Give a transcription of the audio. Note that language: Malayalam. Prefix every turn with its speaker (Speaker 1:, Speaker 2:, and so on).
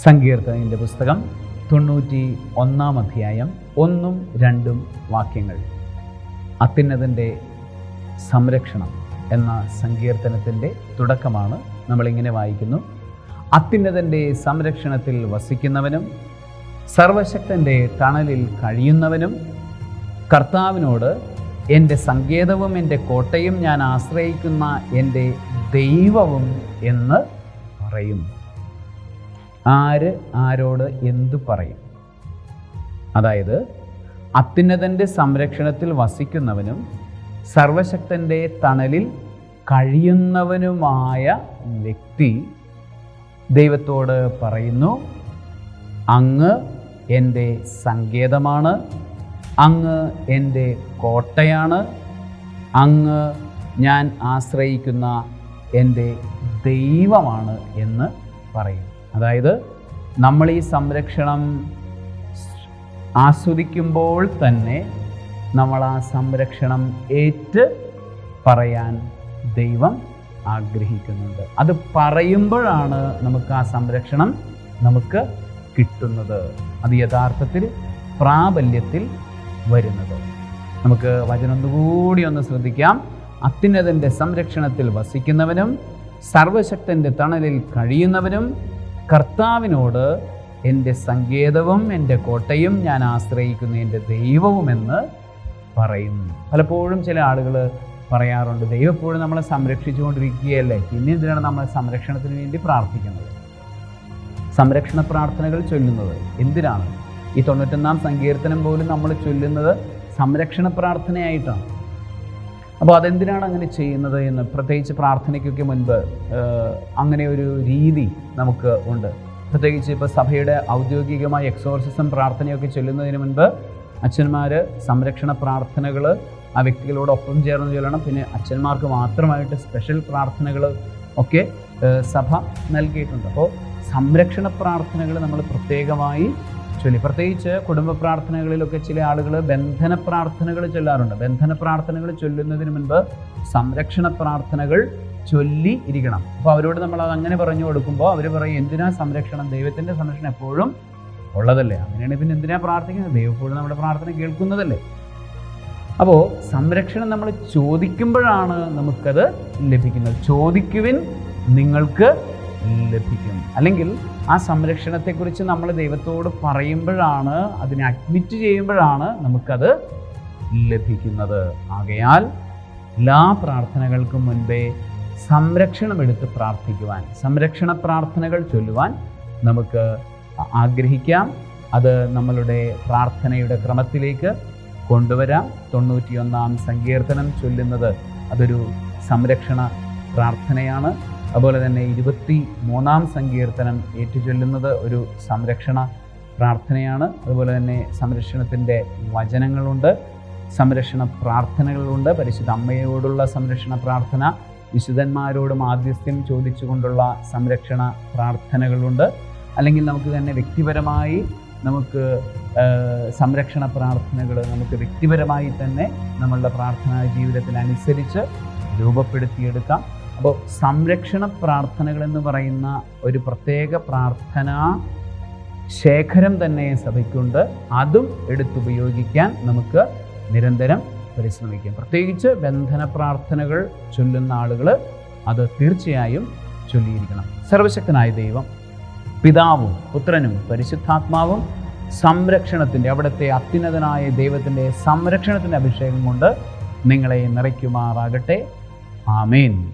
Speaker 1: സങ്കീർത്തനത്തിന്റെ പുസ്തകം തൊണ്ണൂറ്റി ഒന്നാം അധ്യായം ഒന്നും രണ്ടും വാക്യങ്ങൾ. അത്യുന്നതന്റെ സംരക്ഷണം എന്ന സങ്കീർത്തനത്തിന്റെ തുടക്കമാണ് നമ്മളിങ്ങനെ വായിക്കുന്നു. അത്യുന്നതന്റെ സംരക്ഷണത്തിൽ വസിക്കുന്നവനും സർവശക്തന്റെ തണലിൽ കഴിയുന്നവനും കർത്താവിനോട് എന്റെ സങ്കേതവും എന്റെ കോട്ടയും ഞാൻ ആശ്രയിക്കുന്ന എന്റെ ദൈവവും എന്ന് പറയും. ആര് ആരോട് എന്തു പറയും? അതായത് അത്യുന്നതന്റെ സംരക്ഷണത്തിൽ വസിക്കുന്നവനും സർവശക്തന്റെ തണലിൽ കഴിയുന്നവനുമായ വ്യക്തി ദൈവത്തോട് പറയുന്നു അങ്ങ് എന്റെ സങ്കേതമാണ് അങ്ങ് എന്റെ കോട്ടയാണ് അങ്ങ് ഞാൻ ആശ്രയിക്കുന്ന എന്റെ ദൈവമാണ് എന്ന് പറയും. അതായത് നമ്മൾ ഈ സംരക്ഷണം ആസ്വദിക്കുമ്പോൾ തന്നെ നമ്മൾ ആ സംരക്ഷണം ഏറ്റ് പറയാൻ ദൈവം ആഗ്രഹിക്കുന്നുണ്ട്. അത് പറയുമ്പോഴാണ് നമുക്ക് ആ സംരക്ഷണം നമുക്ക് കിട്ടുന്നത്. അത് യഥാർത്ഥത്തിൽ പ്രാബല്യത്തിൽ വരുന്നത്. നമുക്ക് വചനം ഒന്നുകൂടി ഒന്ന് ശ്രദ്ധിക്കാം. അത്യുന്നതന്റെ സംരക്ഷണത്തിൽ വസിക്കുന്നവനും സർവശക്തന്റെ തണലിൽ കഴിയുന്നവനും കർത്താവിനോട് എന്റെ സങ്കേതവും എന്റെ കോട്ടയും ഞാൻ ആശ്രയിക്കുന്ന എന്റെ ദൈവവുമെന്ന് പറയുന്നു. പലപ്പോഴും ചില ആളുകൾ പറയാറുണ്ട് ദൈവം എപ്പോഴും നമ്മളെ സംരക്ഷിച്ചുകൊണ്ടിരിക്കുകയല്ലേ? പിന്നെ എന്തിനാണ് നമ്മൾ സംരക്ഷണത്തിന് വേണ്ടി പ്രാർത്ഥിക്കുന്നത്? സംരക്ഷണ പ്രാർത്ഥനകൾ ചൊല്ലുന്നത് എന്തിനാണ്? ഈ തൊണ്ണൂറ്റൊന്നാം സങ്കീർത്തനം പോലും നമ്മൾ ചൊല്ലുന്നത് സംരക്ഷണ പ്രാർത്ഥനയായിട്ടാണ്. അപ്പോൾ അതെന്തിനാണ് അങ്ങനെ ചെയ്യുന്നത് എന്ന് പ്രത്യേകിച്ച് പ്രാർത്ഥനയ്ക്കൊക്കെ മുൻപ് അങ്ങനെ ഒരു രീതി നമുക്ക് ഉണ്ട്. പ്രത്യേകിച്ച് ഇപ്പോൾ സഭയുടെ ഔദ്യോഗികമായ എക്സോർസിസം പ്രാർത്ഥനയൊക്കെ ചൊല്ലുന്നതിന് മുൻപ് അച്ഛന്മാർ സംരക്ഷണ പ്രാർത്ഥനകൾ ആ വ്യക്തികളോടൊപ്പം ചേർന്ന് ചൊല്ലണം. പിന്നെ അച്ഛന്മാർക്ക് മാത്രമായിട്ട് സ്പെഷ്യൽ പ്രാർത്ഥനകൾ ഒക്കെ സഭ നൽകിയിട്ടുണ്ട്. അപ്പോൾ സംരക്ഷണ പ്രാർത്ഥനകൾ നമ്മൾ പ്രത്യേകമായി ചൊല്ലി പ്രത്യേകിച്ച് കുടുംബ പ്രാർത്ഥനകളിലൊക്കെ ചില ആളുകൾ ബന്ധന പ്രാർത്ഥനകൾ ചൊല്ലാറുണ്ട്. ബന്ധന പ്രാർത്ഥനകൾ ചൊല്ലുന്നതിന് മുൻപ് സംരക്ഷണ പ്രാർത്ഥനകൾ ചൊല്ലി ഇരിക്കണം. അപ്പോൾ അവരോട് നമ്മൾ അത് അങ്ങനെ പറഞ്ഞു കൊടുക്കുമ്പോൾ അവർ പറയും എന്തിനാ സംരക്ഷണം? ദൈവത്തിന്റെ സംരക്ഷണം എപ്പോഴും ഉള്ളതല്ലേ? അങ്ങനെയാണ് പിന്നെ എന്തിനാ പ്രാർത്ഥിക്കുന്നത്? ദൈവം എപ്പോഴും നമ്മുടെ പ്രാർത്ഥന കേൾക്കുന്നതല്ലേ? അപ്പോൾ സംരക്ഷണം നമ്മൾ ചോദിക്കുമ്പോഴാണ് നമുക്കത് ലഭിക്കുന്നത്. ചോദിക്കുവിൻ നിങ്ങൾക്ക് ലഭിക്കും. അല്ലെങ്കിൽ ആ സംരക്ഷണത്തെക്കുറിച്ച് നമ്മൾ ദൈവത്തോട് പറയുമ്പോഴാണ് അതിനെ അഡ്മിറ്റ് ചെയ്യുമ്പോഴാണ് നമുക്കത് ലഭിക്കുന്നത്. ആകയാൽ എല്ലാ പ്രാർത്ഥനകൾക്കും മുൻപേ സംരക്ഷണം എടുത്ത് പ്രാർത്ഥിക്കുവാൻ സംരക്ഷണ പ്രാർത്ഥനകൾ ചൊല്ലുവാൻ നമുക്ക് ആഗ്രഹിക്കാം. അത് നമ്മളുടെ പ്രാർത്ഥനയുടെ ക്രമത്തിലേക്ക് കൊണ്ടുവരാം. തൊണ്ണൂറ്റിയൊന്നാം സങ്കീർത്തനം ചൊല്ലുന്നത് അതൊരു സംരക്ഷണ പ്രാർത്ഥനയാണ്. അതുപോലെ തന്നെ ഇരുപത്തി മൂന്നാം സങ്കീർത്തനം ഏറ്റുചൊല്ലുന്നത് ഒരു സംരക്ഷണ പ്രാർത്ഥനയാണ്. അതുപോലെ തന്നെ സംരക്ഷണത്തിന്റെ വചനങ്ങളുണ്ട് സംരക്ഷണ പ്രാർത്ഥനകളുണ്ട് പരിശുദ്ധ അമ്മയോടുള്ള സംരക്ഷണ പ്രാർത്ഥന വിശുദ്ധന്മാരോട് മാധ്യസ്ഥ്യം ചോദിച്ചുകൊണ്ടുള്ള സംരക്ഷണ പ്രാർത്ഥനകളുണ്ട്. അല്ലെങ്കിൽ നമുക്ക് തന്നെ വ്യക്തിപരമായി നമുക്ക് സംരക്ഷണ പ്രാർത്ഥനകൾ നമുക്ക് വ്യക്തിപരമായി തന്നെ നമ്മളുടെ പ്രാർത്ഥനാ ജീവിതത്തിനനുസരിച്ച് രൂപപ്പെടുത്തിയെടുക്കാം. അപ്പോൾ സംരക്ഷണ പ്രാർത്ഥനകൾ എന്ന് പറയുന്ന ഒരു പ്രത്യേക പ്രാർത്ഥന ശേഖരം തന്നെ സഭയ്ക്കുണ്ട്. അതും എടുത്തുപയോഗിക്കാൻ നമുക്ക് നിരന്തരം പരിശ്രമിക്കാം. പ്രത്യേകിച്ച് ബന്ധന പ്രാർത്ഥനകൾ ചൊല്ലുന്ന ആളുകൾ അത് തീർച്ചയായും ചൊല്ലിയിരിക്കണം. സർവശക്തനായ ദൈവം പിതാവും പുത്രനും പരിശുദ്ധാത്മാവും സംരക്ഷണത്തിന്റെ അവിടുത്തെ അത്യുന്നതനായ ദൈവത്തിന്റെ സംരക്ഷണത്തിന്റെ അഭിഷേകം കൊണ്ട് നിങ്ങളെ നിറയ്ക്കുമാറാകട്ടെ. ആമേൻ.